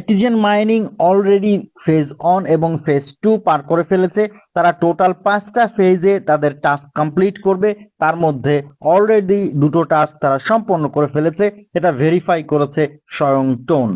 এটিজেন mining already phase one এবং phase two পার করে ফেলেছে। তারা টোটাল পাঁচটা ফেজে তাদের টাস্ক কমপ্লিট করবে। তার মধ্যে অলরেডি দুটো টাস্ক তারা সম্পন্ন করে ফেলেছে। এটা ভেরিফাই করেছে স্বয়ং টোন।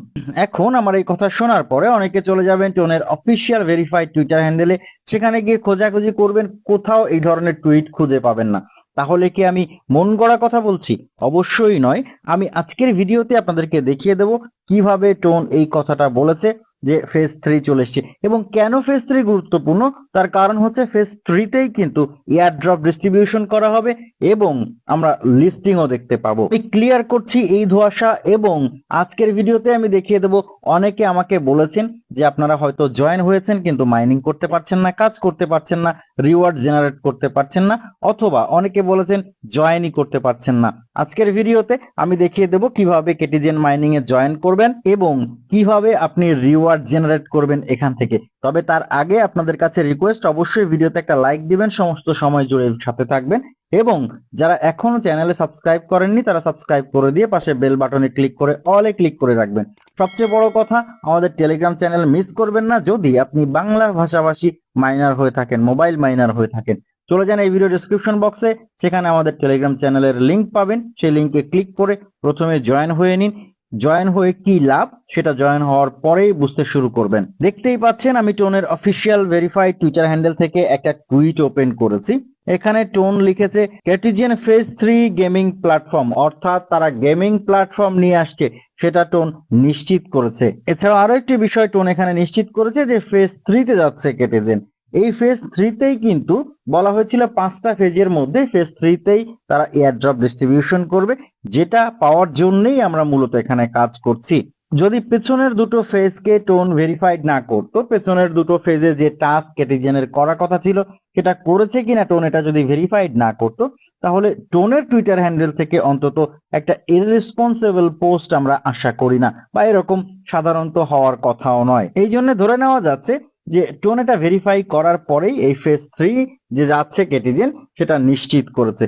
এখন আমার এই কথা শোনার পরে অনেকে চলে যাবেন টোনের অফিসিয়াল ভেরিফাইড টুইটার হ্যান্ডেলে সেখানে গিয়ে খোঁজাখুঁজি করবেন, কোথাও এই ধরনের টুইট খুঁজে পাবেন না। তাহলে কি আমি মন গড়া কথা বলছি? অবশ্যই নয়। আমি আজকের ভিডিওতে আপনাদেরকে দেখিয়ে দেব কীভাবে টোন এই কথাটা বলেছে যে ফেজ থ্রি চলে এসছে। এবং কেন ফেজ থ্রি গুরুত্বপূর্ণ? তার কারণ হচ্ছে ফেজ থ্রিতেই কিন্তু এয়ার ড্রপ ডিস্ট্রিবিউশন করা হবে এবং আমরা লিস্টিংও দেখতে পাবো। আমি ক্লিয়ার করছি এই ধোয়াশা এবং আজকের ভিডিওতে আমি দেখিয়ে দেব অনেকে আমাকে বলেছেন যে আপনারা হয়তো জয়েন হয়েছেন কিন্তু মাইনিং করতে পারছেন না, কাজ করতে পারছেন না রিওয়ার্ড জেনারেট করতে পারছেন না, অথবা অনেকে বলেছেন জয়েনই করতে পারছেন না। আজকের ভিডিওতে আমি দেখিয়ে দেব কীভাবে কেটিজেন মাইনিং এ জয়েন করবেন এবং কীভাবে আপনি রিওয়ার্ড জেনারেট করবেন এখান থেকে? তবে তার আগে আপনাদের কাছে রিকোয়েস্ট অবশ্যই ভিডিওতে একটা লাইক দিবেন, সমস্ত সময় জুড়ে সাথে থাকবেন এবং যারা এখনও চ্যানেলে সাবস্ক্রাইব করেননি, তারা সাবস্ক্রাইব করে দিয়ে পাশে বেল বাটনে ক্লিক করে অলে ক্লিক করে রাখবেন। সবচেয়ে বড় কথা, আমাদের টেলিগ্রাম চ্যানেল মিস করবেন না যদি আপনি বাংলা ভাষাভাষী মাইনার হয়ে থাকেন মোবাইল মাইনার হয়ে থাকেন। চলে যান এই ভিডিও ডিসক্রিপশন বক্সে সেখানে আমাদের টেলিগ্রাম চ্যানেলের লিংক পাবেন। সেই লিংকে ক্লিক করে প্রথমে জয়েন হয়ে নিন। জয়েন হয়ে কি লাভ, সেটা জয়েন হওয়ার পরেই বুঝতে শুরু করবেন। দেখতেই পাচ্ছেন আমি টোনের অফিসিয়াল ভেরিফাইড টুইটার হ্যান্ডেল থেকে একটা টুইট ওপেন করেছি। এখানে টোন লিখেছে Catizen phase three gaming platform অর্থাৎ তারা গেমিং প্ল্যাটফর্ম নিয়ে আসছে, সেটা টোন নিশ্চিত করেছে। এছাড়াও আরও একটি বিষয় টোন এখানে নিশ্চিত করেছে যে ফেজ থ্রিতে যাচ্ছে ক্যাটিজেন এই ফেজ থ্রিতেই কিন্তু বলা হয়েছিল পাঁচটা ফেজের মধ্যে ফেজ থ্রিতেই তারা এয়ার এয়ারড্রপ ডিস্ট্রিবিউশন করবে, যেটা পাওয়ার জন্যই আমরা মূলত এখানে কাজ করছি। যদি পেছনের দুটো ফেজকে টোন ভেরিফাইড না করতো, পেছনের দুটো ফেজে যে টাস্ক কেটিজেনের করার কথা ছিল, সেটা করেছে কিনা টোন এটা যদি ভেরিফাইড না করতো, তাহলে টোনের টুইটার হ্যান্ডেল থেকে অন্তত একটা ইররেসপন্সিবল পোস্ট আমরা আশা করি না, বা এরকম সাধারণত হওয়ার কথাও নয়। এই জন্য ধরে নেওয়া যাচ্ছে যে টোন এটা ভেরিফাই করার পরেই এই ফেজ থ্রি যে যাচ্ছে কেটিজেন সেটা নিশ্চিত করেছে।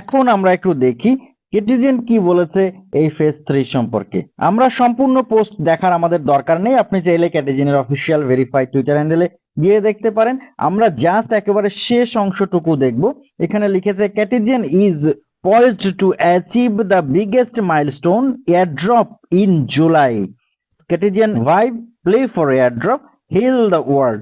এখন আমরা একটু দেখি কেটিজেন কি বলেছে এই ফেজ থ্রি সম্পর্কে। আমরা সম্পূর্ণ পোস্ট দেখার আমাদের দরকার নেই, আপনি চাইলে ক্যাটিজেনের অফিসিয়াল ভেরিফাইড টুইটার হ্যান্ডেলে গিয়ে দেখতে পারেন। আমরা জাস্ট একেবারে শেষ অংশটুকু দেখব। এখানে লিখেছে Catizen is poised to achieve the biggest milestone airdrop in July. Scattergen vibe, play for airdrop heal the world.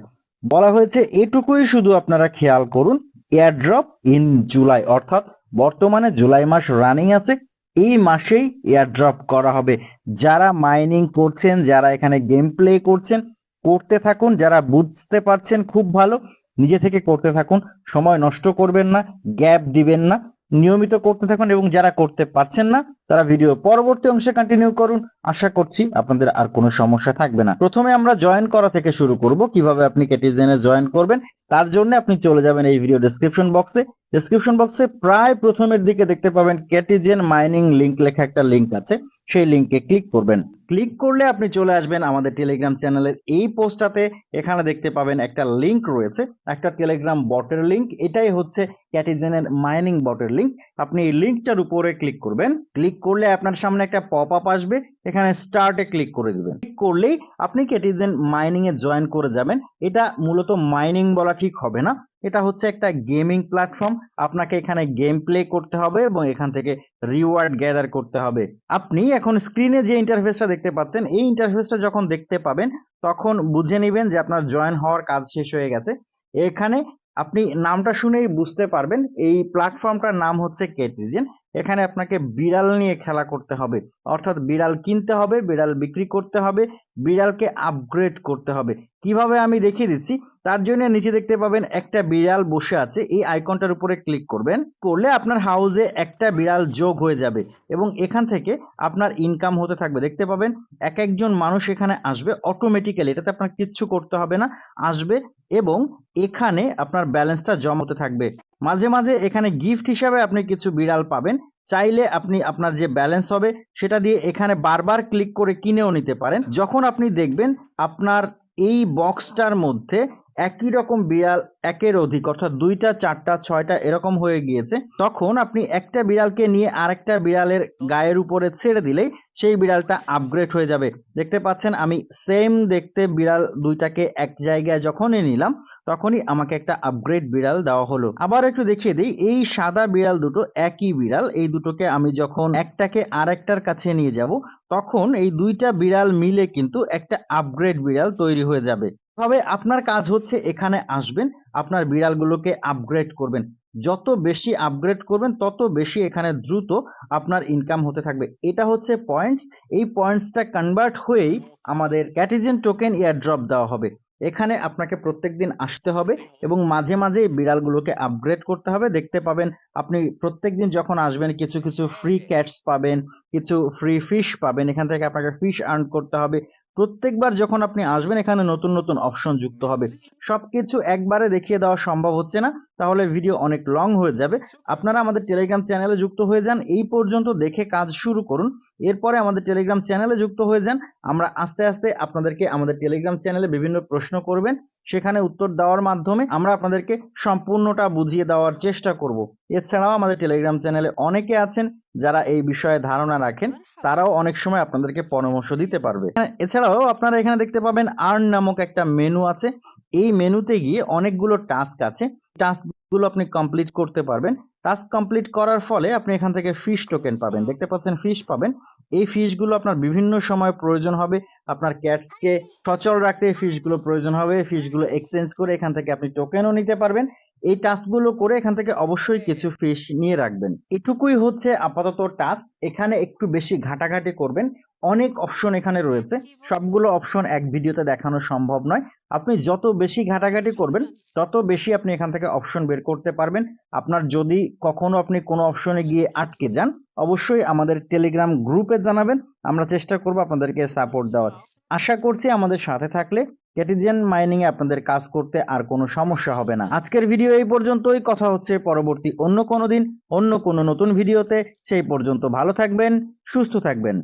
বলা হয়েছে, এটুকুই শুধু আপনারা খেয়াল করুন এয়ারড্রপ ইন জুলাই অর্থাৎ বর্তমানে জুলাই মাস রানিং আছে, এই মাসেই এয়ারড্রপ করা হবে। যারা মাইনিং করছেন, যারা এখানে গেম প্লে করছেন, করতে থাকুন। যারা বুঝতে পারছেন, খুব ভালো। নিজে থেকে করতে থাকুন। সময় নষ্ট করবেন না গ্যাপ দিবেন না। নিয়মিত করতে থাকুন এবং যারা করতে পারছেন না, তারা ভিডিও পরবর্তী অংশে কন্টিনিউ করুন। আশা করছি আপনাদের আর কোনো সমস্যা থাকবে না। প্রথমে আমরা জয়েন করা থেকে শুরু করব। কীভাবে আপনি কেটিজেনে জয়েন করবেন তার জন্য আপনি চলে যাবেন এই ভিডিও ডেসক্রিপশন বক্সে ডেসক্রিপশন বক্সে প্রায় প্রথমের দিকে দেখতে পাবেন ক্যাটিজেন মাইনিং লিংক লেখা একটা লিংক আছে। সেই লিংকে ক্লিক করবেন। ক্লিক করলে আপনি চলে আসবেন আমাদের টেলিগ্রাম চ্যানেলের এই পোস্টটাতে এখানে দেখতে পাবেন একটা লিংক রয়েছে, একটা টেলিগ্রাম বটের লিংক এটাই হচ্ছে ক্যাটিজেনের মাইনিং বটের লিংক আপনি এই লিংকটার উপরে ক্লিক করবেন। ক্লিক করলে আপনার সামনে একটা পপ আপ আসবে। এখানে স্টার্টে ক্লিক করে দিবেন। ক্লিক করলেই আপনি ক্যাটিজেন মাইনিং এ জয়েন করে যাবেন। এটা মূলত মাইনিং বলা ঠিক হবে না। এটা হচ্ছে একটা গেমিং প্ল্যাটফর্ম আপনাকে এখানে গেম প্লে করতে হবে এবং এখান থেকে রিওয়ার্ড গ্যাদার করতে হবে। আপনি এখন স্ক্রিনে যে ইন্টারফেসটা দেখতে পাচ্ছেন, এই ইন্টারফেসটা যখন দেখতে পাবেন, তখন বুঝে নেবেন যে আপনার জয়েন হওয়ার কাজ শেষ হয়ে গেছে। এখানে আপনি নামটা শুনেই বুঝতে পারবেন। এই প্ল্যাটফর্মটার নাম হচ্ছে কেটিজেন এখানে আপনাকে বিড়াল নিয়ে খেলা করতে হবে। অর্থাৎ বিড়াল কিনতে হবে, বিড়াল বিক্রি করতে হবে, বিড়ালকে আপগ্রেড করতে হবে। কীভাবে আমি দেখিয়ে দিচ্ছি? তার জন্য নিচে দেখতে পাবেন একটা বিড়াল বসে আছে। এই আইকনটার উপরে ক্লিক করবেন। করলে আপনার হাউসে একটা বিড়াল যোগ হয়ে যাবে এবং এখান থেকে আপনার ইনকাম হতে থাকবে। দেখতে পাবেন, এক একজন মানুষ এখানে আসবে অটোমেটিক্যালি এটাতে আপনার কিচ্ছু করতে হবে না। আসবে এবং এখানে আপনার ব্যালেন্সটা জমা হতে থাকবে। মাঝে মাঝে এখানে গিফট হিসাবে আপনি কিছু বিড়াল পাবেন। চাইলে আপনি আপনার যে ব্যালেন্স হবে, সেটা দিয়ে এখানে বারবার ক্লিক করে কিনেও নিতে পারেন। যখন আপনি দেখবেন আপনার এই বক্সটার মধ্যে একই রকম বিড়াল একের অধিক, অর্থাৎ দুইটা, চারটা, ছয়টা এরকম হয়ে গিয়েছে, তখন আপনি একটা বিড়ালকে নিয়ে আরেকটা বিড়ালের গায়ের উপরে ছেড়ে দিলেই সেই বিড়ালটা আপগ্রেড হয়ে যাবে। দেখতে পাচ্ছেন, আমি সেম দেখতে বিড়াল দুইটাকে এক জায়গায় যখনই নিলাম, তখনই আমাকে একটা আপগ্রেড বিড়াল দেওয়া হলো। আবার একটু দেখিয়ে দিই, এই সাদা বিড়াল দুটো একই বিড়াল, এই দুটোকে আমি যখন একটাকে আরেকটার কাছে নিয়ে যাব, তখন এই দুইটা বিড়াল মিলে কিন্তু একটা আপগ্রেড বিড়াল তৈরি হয়ে যাবে। তবে আপনার কাজ হচ্ছে এখানে আসবেন, আপনার বিড়ালগুলোকে আপগ্রেড করবেন। যত বেশি আপগ্রেড করবেন, তত বেশি এখানে দ্রুত আপনার ইনকাম হতে থাকবে। এটা হচ্ছে পয়েন্টস এই পয়েন্টসটা কনভার্ট হয়েই আমাদের ক্যাটিজেন টোকেন এয়ার ড্রপ দেওয়া হবে। এখানে আপনাকে প্রত্যেক দিন আসতে হবে এবং মাঝে মাঝে বিড়ালগুলোকে আপগ্রেড করতে হবে। দেখতে পাবেন, আপনি প্রত্যেকদিন যখন আসবেন, কিছু কিছু ফ্রি ক্যাটস পাবেন, কিছু ফ্রি ফিশ পাবেন। এখান থেকে আপনাকে ফিশ আর্ন করতে হবে। প্রত্যেকবার যখন আপনি আসবেন, এখানে নতুন নতুন অপশন যুক্ত হবে। সব কিছু একবারে দেখিয়ে দেওয়া সম্ভব হচ্ছে না, তাহলে ভিডিও অনেক লং হয়ে যাবে। আপনারা আমাদের টেলিগ্রাম চ্যানেলে যুক্ত হয়ে যান, এই পর্যন্ত দেখে কাজ শুরু করুন। এরপরে আমাদের টেলিগ্রাম চ্যানেলে যুক্ত হয়ে যান, আমরা আস্তে আস্তে আপনাদেরকে আমাদের টেলিগ্রাম চ্যানেলে বিভিন্ন প্রশ্ন করবেন, সেখানে উত্তর দেওয়ার মাধ্যমে আমরা আপনাদেরকে সম্পূর্ণটা বুঝিয়ে দেওয়ার চেষ্টা করব। এছাড়াও আমাদের টেলিগ্রাম চ্যানেলে অনেকে আছেন যারা এই বিষয়ে ধারণা রাখেন তারাও অনেক সময় আপনাদেরকে পরামর্শ দিতে পারবে। এছাড়াও আপনারা এখানে দেখতে পাবেন আর্ন নামক একটা মেনু আছে। এই মেনুতে গিয়ে অনেকগুলো টাস্ক আছে। টাস্কগুলো আপনি কমপ্লিট করতে পারবেন। টাস্ক কমপ্লিট করার ফলে আপনি এখান থেকে ফিশ টোকেন পাবেন। দেখতে পাচ্ছেন ফিশ পাবেন। এই ফিশগুলো আপনার বিভিন্ন সময় প্রয়োজন হবে। আপনার ক্যাটসকে সচল রাখতে এই ফিশগুলো প্রয়োজন হবে। ফিশগুলো এক্সচেঞ্জ করে এখান থেকে আপনি টোকেনও নিতে পারবেন। এই টাস্কগুলো করে এখান থেকে অবশ্যই কিছু ফিশ নিয়ে রাখবেন। এটুকুই হচ্ছে আপাতত টাস্ক। এখানে একটু বেশি ঘাটাঘাটি করবেন। অনেক অপশন এখানে রয়েছে। সবগুলো অপশন এক ভিডিওতে দেখানো সম্ভব নয়। আপনি যত বেশি ঘাটাঘাটি করবেন তত বেশি আপনি এখান থেকে অপশন বের করতে পারবেন। আপনার যদি কখনো আপনি কোনো অপশনে গিয়ে আটকে যান অবশ্যই আমাদের টেলিগ্রাম গ্রুপে জানাবেন। আমরা চেষ্টা করব আপনাদেরকে সাপোর্ট দেওয়ার। আশা করছি আমাদের সাথে থাকলে ক্যাটিজেন মাইনিং এ আপনাদের কাজ করতে আর কোনো সমস্যা হবে না। আজকের ভিডিও এই পর্যন্তই। কথা হচ্ছে পরবর্তী অন্য কোনো দিন, অন্য কোনো নতুন ভিডিওতে। সেই পর্যন্ত ভালো থাকবেন, সুস্থ থাকবেন।